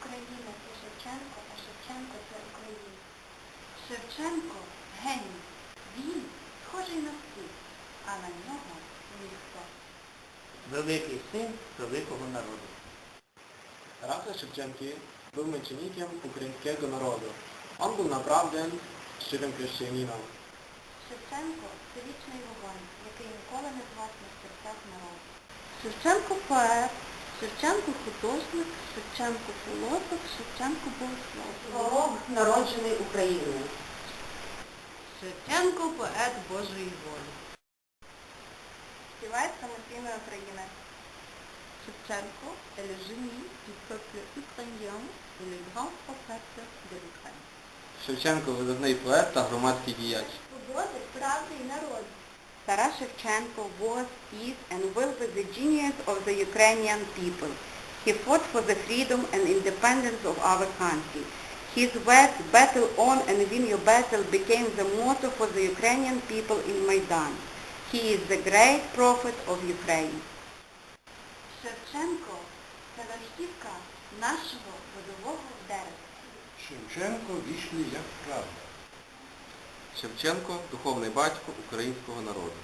Україна це Шевченко, а Шевченко це Україна. Шевченко геній. Він схожий на всіх, а на нього ніхто. Великий син великого народу. Тарас Шевченки był męczennikiem ukraińskiego narodu. On był naprawdę szczerym chrześcijaninem. Шевченко це вічний вогонь, який ніколи не згасне в серцях народу. Шевченко поет, Шевченко художник, Шевченко філософ, Шевченко богослов. Пророк, народжений Україною. Шевченко поет Божої волі. Співець самостійної України. Шевченко est le génie du peuple ukrainien et le grand prophète de l'Ukraine. Шевченко видатний поет та громадський діяч. Свободи, правди і народу. Тарас Shevchenko was, is and will the genius of the Ukrainian people. He fought for the freedom and independence of our country. His words, battle on and win your battle, became the motto for the Ukrainian people in Maidan. He is the great prophet of Ukraine. Шевченко – це верхівка нашого водового дерева. Шевченко вічний як правда. Шевченко – духовний батько українського народу.